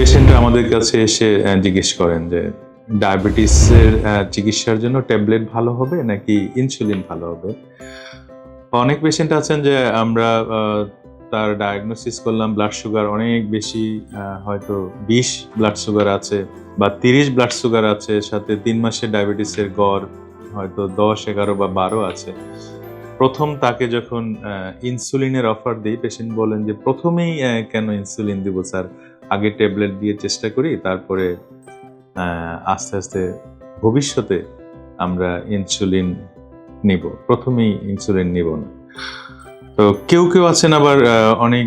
পেশেন্টরা আমাদের কাছে এসে জিজ্ঞেস করেন যে, ডায়াবেটিসের চিকিৎসার জন্য ট্যাবলেট ভালো হবে নাকি ইনসুলিন ভালো হবে? অনেক পেশেন্ট আছেন যে, আমরা তার ডায়াগনোসিস করলাম ব্লাড সুগার অনেক বেশি হয়তো বিশ ব্লাড সুগার আছে বা তিরিশ ব্লাড সুগার আছে, সাথে তিন মাসের ডায়াবেটিসের গড় হয়তো দশ, এগারো বা বারো আছে। প্রথম তাকে যখন ইনসুলিনের অফার দিই, পেশেন্ট বলেন যে, প্রথমেই কেন ইনসুলিন দিব, স্যার? আগে ট্যাবলেট দিয়ে চেষ্টা করি, তারপরে আস্তে আস্তে ভবিষ্যতে আমরা ইনসুলিন নিব। প্রথমেই ইনসুলিন নিব না। তো কেউ কেউ আছেন আবার অনেক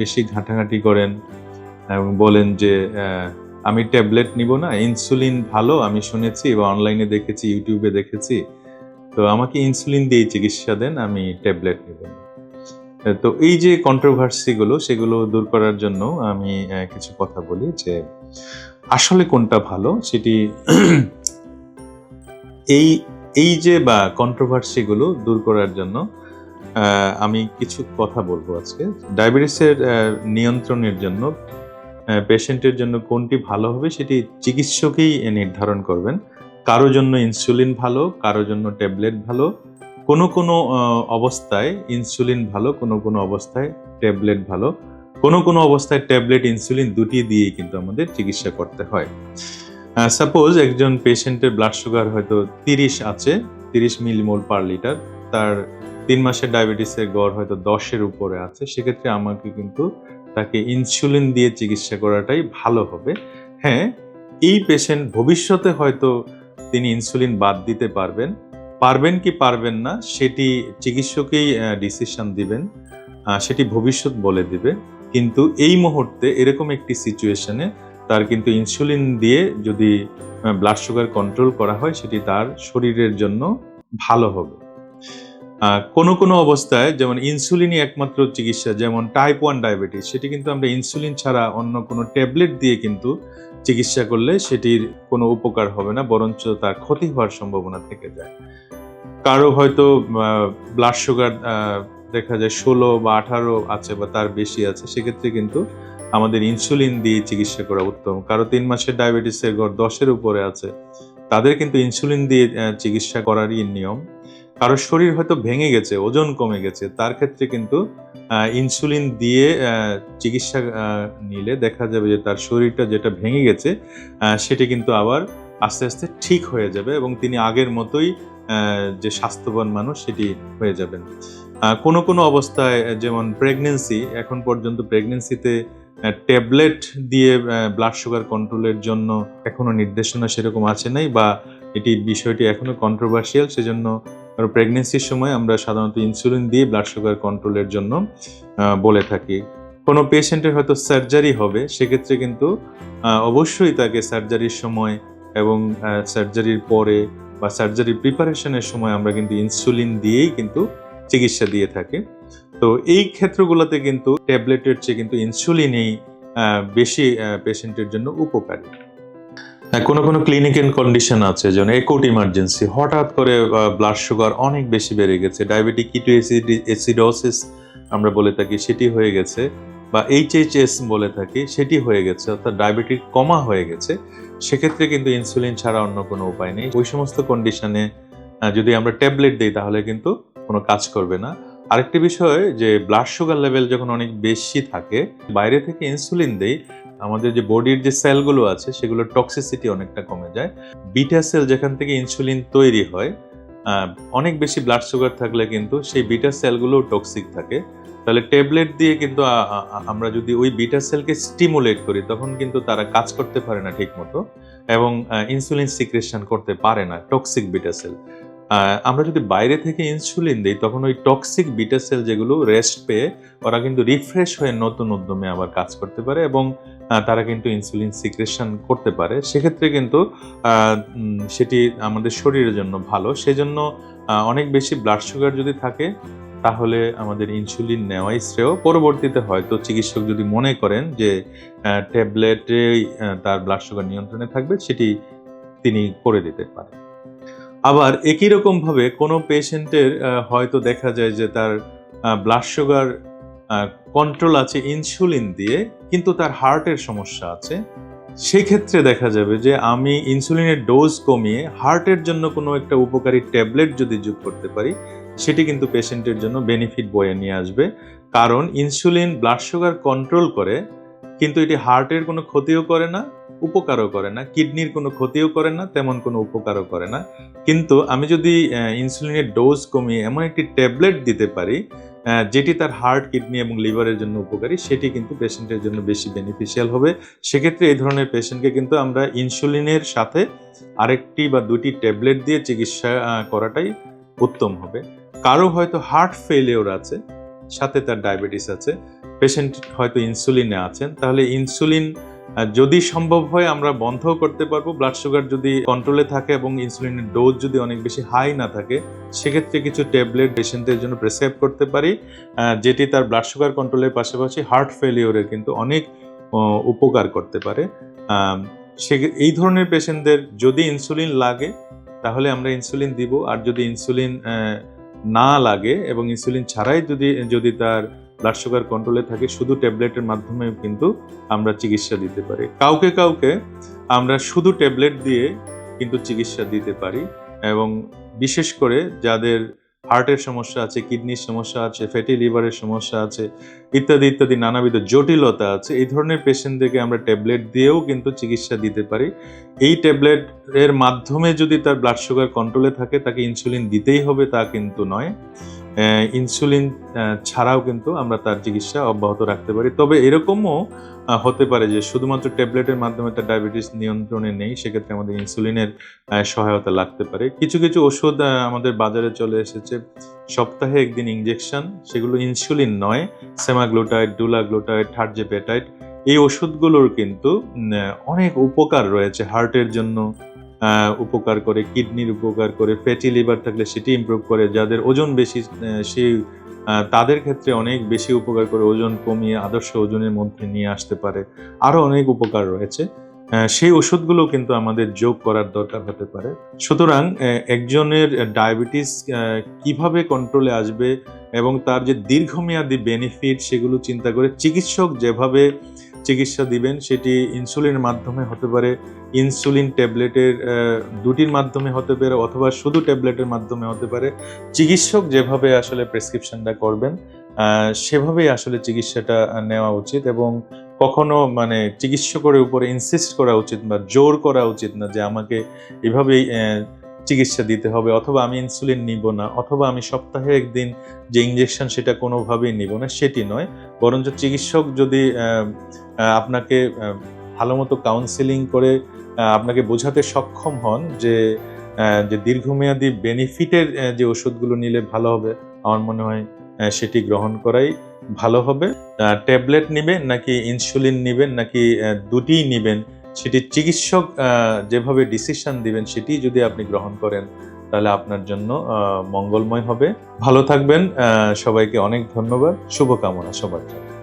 বেশি ঘাটাঘাটি করেন এবং বলেন যে আমি ট্যাবলেট নিব না, ইনসুলিন ভালো, আমি শুনেছি বা অনলাইনে দেখেছি, ইউটিউবে দেখেছি। তো আমাকে ইনসুলিন দিয়ে চিকিৎসা দেন, আমি ট্যাবলেট নেব না। তো এই যে কন্ট্রোভার্সি গুলো, সেগুলো দূর করার জন্য আমি কিছু কথা বলি যে, আসলে কোনটা ভালো সেটি এই এই যে বা কন্ট্রোভার্সি গুলো দূর করার জন্য আমি কিছু কথা বলব আজকে। ডায়াবেটিসের নিয়ন্ত্রণের জন্য পেশেন্টের জন্য কোনটি ভালো হবে সেটি চিকিৎসকই নির্ধারণ করবেন। কারও জন্য ইনসুলিন ভালো, কারও জন্য ট্যাবলেট ভালো কোনো কোনো অবস্থায় ইনসুলিন ভালো, কোনো কোনো অবস্থায় ট্যাবলেট ভালো। কোনো কোনো অবস্থায় ট্যাবলেট ইনসুলিন দুটি দিয়েই কিন্তু আমাদের চিকিৎসা করতে হয়। সাপোজ একজন পেশেন্টের ব্লাড সুগার হয়তো তিরিশ আছে, তিরিশ মিলিমোল পার লিটার তার তিন মাসের ডায়াবেটিসের গড় হয়তো দশের উপরে আছে, সেক্ষেত্রে আমাকে কিন্তু তাকে ইনসুলিন দিয়ে চিকিৎসা করাটাই ভালো হবে। হ্যাঁ এই পেশেন্ট ভবিষ্যতে হয়তো তিনি ইনসুলিন বাদ দিতে পারবেন পারবেন কি পারবেন না, সেটি চিকিৎসকেই ডিসিশন দিবেন সেটি ভবিষ্যৎ বলে দিবে। কিন্তু এই মুহূর্তে এরকম একটি সিচুয়েশনে তার কিন্তু ইনসুলিন দিয়ে যদি ব্লাড সুগার কন্ট্রোল করা হয়, সেটি তার শরীরের জন্য ভালো হবে। কোনো কোনো অবস্থায় যেমন ইনসুলিনই একমাত্র চিকিৎসা, যেমন টাইপ ওয়ান ডায়াবেটিস সেটি কিন্তু আমরা ইনসুলিন ছাড়া অন্য কোনো ট্যাবলেট দিয়ে কিন্তু চিকিৎসা করলে সেটির কোনো উপকার হবে না, বরঞ্চ তার ক্ষতি হওয়ার সম্ভাবনা থেকে যায়। কারও হয়তো ব্লাড সুগার দেখা যায় ষোলো বা আঠারো আছে বা তার বেশি আছে, সেক্ষেত্রে কিন্তু আমাদের ইনসুলিন দিয়ে চিকিৎসা করা উত্তম। কারও তিন মাসের ডায়াবেটিসের গড় দশের উপরে আছে, তাদের কিন্তু ইনসুলিন দিয়ে চিকিৎসা করারই নিয়ম। কারও শরীর হয়তো ভেঙে গেছে, ওজন কমে গেছে, তার ক্ষেত্রে কিন্তু ইনসুলিন দিয়ে চিকিৎসা নিলে দেখা যাবে যে তার শরীরটা যেটা ভেঙে গেছে সেটি কিন্তু আবার আস্তে আস্তে ঠিক হয়ে যাবে এবং তিনি আগের মতোই যে স্বাস্থ্যবান মানুষ সেটি হয়ে যাবেন। কোনো কোনো অবস্থায়, যেমন প্রেগনেন্সি এখন পর্যন্ত প্রেগনেন্সিতে ট্যাবলেট দিয়ে ব্লাড সুগার কন্ট্রোলের জন্য এখনও নির্দেশনা সেরকম আছে নাই বা এটি বিষয়টি এখনও কন্ট্রোভার্সিয়াল সেজন্য প্রেগনেন্সির সময় আমরা সাধারণত ইনসুলিন দিয়ে ব্লাড সুগার কন্ট্রোলের জন্য বলে থাকি। কোনো পেশেন্টের হয়তো সার্জারি হবে, সেক্ষেত্রে কিন্তু অবশ্যই তাকে সার্জারির সময় এবং সার্জারির পরে বা সার্জারির প্রিপারেশনের সময় আমরা কিন্তু ইনসুলিন দিয়েই কিন্তু চিকিৎসা দিয়ে থাকি। তো এই ক্ষেত্রগুলোতে কিন্তু ট্যাবলেটের চেয়ে কিন্তু ইনসুলিনই বেশি পেশেন্টের জন্য উপকারী। কোনো কোনো ক্লিনিক্যাল কন্ডিশন আছে, যেমন একুট ইমার্জেন্সি হঠাৎ করে ব্লাড সুগার অনেক বেশি বেড়ে গেছে ডায়াবেটিক কিটো অ্যাসিডোসিস আমরা বলে থাকি সেটি হয়ে গেছে, বা এইচএইচএস বলে থাকি সেটি হয়ে গেছে, অর্থাৎ ডায়াবেটিক কমা হয়ে গেছে, সেক্ষেত্রে কিন্তু ইনসুলিন ছাড়া অন্য কোনো উপায় নেই। ওই সমস্ত কন্ডিশনে যদি আমরা ট্যাবলেট দিই তাহলে কিন্তু কোনো কাজ করবে না। আরেকটি বিষয় যে ব্লাড সুগার লেভেল যখন অনেক বেশি থাকে, বাইরে থেকে ইনসুলিন দেই আমাদের যে বডির যে সেলগুলো আছে, সেগুলোর টক্সিসিটি অনেকটা কমে যায়। বিটা সেল যেখান থেকে ইনসুলিন তৈরি হয় অনেক বেশি ব্লাড সুগার থাকলে কিন্তু সেই বিটা সেলগুলো টক্সিক থাকে। তাহলে ট্যাবলেট দিয়ে কিন্তু আমরা যদি ওই বিটা সেলকে স্টিমুলেট করি, তখন কিন্তু তারা কাজ করতে পারে না ঠিক মতো এবং ইনসুলিন সিক্রেশন করতে পারে না টক্সিক বিটা সেল আমরা যদি বাইরে থেকে ইনসুলিন দিই, তখন ওই টক্সিক বিটা সেল যেগুলো রেস্ট পেয়ে ওরা কিন্তু রিফ্রেশ হয়ে নতুন উদ্যমে আবার কাজ করতে পারে এবং তারা কিন্তু ইনসুলিন সিক্রেশন করতে পারে। সেক্ষেত্রে কিন্তু সেটি আমাদের শরীরের জন্য ভালো। সেজন্য অনেক বেশি ব্লাড সুগার যদি থাকে, তাহলে আমাদের ইনসুলিন নেওয়াই শ্রেয়। পরবর্তীতে হয়তো চিকিৎসক যদি মনে করেন যে ট্যাবলেটে তার ব্লাড সুগার নিয়ন্ত্রণে থাকবে, সেটি তিনি করে দিতে পারেন। আবার একই রকম ভাবে কোনো পেশেন্টের হয়তো দেখা যায় যে তার ব্লাড সুগার কন্ট্রোল আছে ইনসুলিন দিয়ে, কিন্তু তার হার্টের সমস্যা আছে। সেক্ষেত্রে দেখা যাবে যে আমি ইনসুলিনের ডোজ কমিয়ে হার্টের জন্য কোনো একটা উপকারী ট্যাবলেট যদি যোগ করতে পারি, সেটি কিন্তু পেশেন্টের জন্য বেনিফিট বয়ে নিয়ে আসবে। কারণ ইনসুলিন ব্লাড সুগার কন্ট্রোল করে, কিন্তু এটি হার্টের কোনো ক্ষতিও করে না উপকারও করে না, কিডনির কোনো ক্ষতিও করে না, তেমন কোনো উপকারও করে না। কিন্তু আমি যদি ইনসুলিনের ডোজ কমিয়ে এমন একটি ট্যাবলেট দিতে পারি যেটি তার হার্ট কিডনি এবং লিভারের জন্য উপকারী, সেটি কিন্তু পেশেন্টের জন্য বেশি বেনিফিশিয়াল হবে। সেক্ষেত্রে এই ধরনের পেশেন্টকে কিন্তু আমরা ইনসুলিনের সাথে আরেকটি বা দুটি ট্যাবলেট দিয়ে চিকিৎসা করাটাই উত্তম হবে। কারও হয়তো হার্ট ফেলিওর আছে, সাথে তার ডায়াবেটিস আছে পেশেন্ট হয়তো ইনসুলিনে আছেন, তাহলে ইনসুলিন যদি সম্ভব হয়, আমরা বন্ধও করতে পারব। ব্লাড সুগার যদি কন্ট্রোলে থাকে এবং ইনসুলিনের ডোজ যদি অনেক বেশি হাই না থাকে, সেক্ষেত্রে কিছু ট্যাবলেট পেশেন্টের জন্য প্রেসক্রাইব করতে পারি যেটি তার ব্লাড সুগার কন্ট্রোলের পাশাপাশি হার্ট ফেলিওরের কিন্তু অনেক উপকার করতে পারে। সে, এই ধরনের পেশেন্টদের যদি ইনসুলিন লাগে, তাহলে আমরা ইনসুলিন দিব। আর যদি ইনসুলিন না লাগে এবং ইনসুলিন ছাড়াই যদি যদি তার ব্লাড সুগার কন্ট্রোলে থাকে, শুধু ট্যাবলেটের মাধ্যমে কিন্তু আমরা চিকিৎসা দিতে পারি। কাউকে কাউকে আমরা শুধু ট্যাবলেট দিয়ে কিন্তু চিকিৎসা দিতে পারি এবং বিশেষ করে যাদের হার্টের সমস্যা আছে কিডনির সমস্যা আছে ফ্যাটি লিভারের সমস্যা আছে, ইত্যাদি ইত্যাদি, নানাবিধ জটিলতা আছে, এই ধরনের পেশেন্টদেরকে আমরা ট্যাবলেট দিয়েও কিন্তু চিকিৎসা দিতে পারি। এই ট্যাবলেট এর মাধ্যমে যদি তার ব্লাড সুগার কন্ট্রোলে থাকে, তাকে ইনসুলিন দিতেই হবে তা কিন্তু নয়। ইনসুলিন ছাড়াও কিন্তু আমরা তার চিকিৎসা অব্যাহত রাখতে পারি। তবে এরকমও হতে পারে যে শুধুমাত্র ট্যাবলেটের মাধ্যমে তার ডায়াবেটিস নিয়ন্ত্রণে নেই, সেক্ষেত্রে আমাদের ইনসুলিনের সহায়তা লাগতে পারে। কিছু কিছু ওষুধ আমাদের বাজারে চলে এসেছে। সপ্তাহে একদিন ইঞ্জেকশন সেগুলো ইনসুলিন নয় সেমাগ্লুটাইড ডুলাগ্লুটাইড থার্জেপেটাইড এই ওষুধগুলোর কিন্তু অনেক উপকার রয়েছে হার্টের জন্য। উপকার করে, কিডনির উপকার করে ফ্যাটি লিভার থাকলে সেটি ইমপ্রুভ করে, যাদের ওজন বেশি সেই তাদের ক্ষেত্রে অনেক বেশি উপকার করে, ওজন কমিয়ে আদর্শ ওজনের মধ্যে নিয়ে আসতে পারে। আরও অনেক উপকার রয়েছে। সেই ওষুধগুলো কিন্তু আমাদের যোগ করার দরকার হতে পারে। সুতরাং একজনের ডায়াবেটিস কীভাবে কন্ট্রোলে আসবে এবং তার যে দীর্ঘমেয়াদী বেনিফিট সেগুলো চিন্তা করে চিকিৎসক যেভাবে চিকিৎসা দিবেন, সেটি ইনসুলিনের মাধ্যমে হতে পারে ইনসুলিন ট্যাবলেটের দুটির মাধ্যমে হতে পারে অথবা শুধু ট্যাবলেটের মাধ্যমে হতে পারে। চিকিৎসক যেভাবে আসলে প্রেসক্রিপশনটা করবেন সেভাবেই আসলে চিকিৎসাটা নেওয়া উচিত এবং কখনো মানে চিকিৎসকের উপরে ইনসিস্ট করা উচিত বা জোর করা উচিত না যে আমাকে এভাবেই চিকিৎসা দিতে হবে, অথবা আমি ইনসুলিন নিব না, অথবা আমি সপ্তাহে একদিন যে ইঞ্জেকশন সেটা কোনোভাবেই নিব না, সেটি নয়। বরঞ্চ চিকিৎসক যদি আপনাকে ভালো মতো কাউন্সেলিং করে আপনাকে বোঝাতে সক্ষম হন যে যে দীর্ঘমেয়াদী বেনিফিটের যে ওষুধগুলো নিলে ভালো হবে, আমার মনে হয় সেটি গ্রহণ করাই ভালো হবে। ট্যাবলেট নেবেন নাকি ইনসুলিন নেবেন নাকি দুটিই নেবেন সেটি চিকিৎসক যেভাবে ডিসিশন দিবেন সেটি যদি আপনি গ্রহণ করেন, তাহলে আপনার জন্য মঙ্গলময় হবে। ভালো থাকবেন সবাইকে অনেক ধন্যবাদ। শুভকামনা সবার জন্য।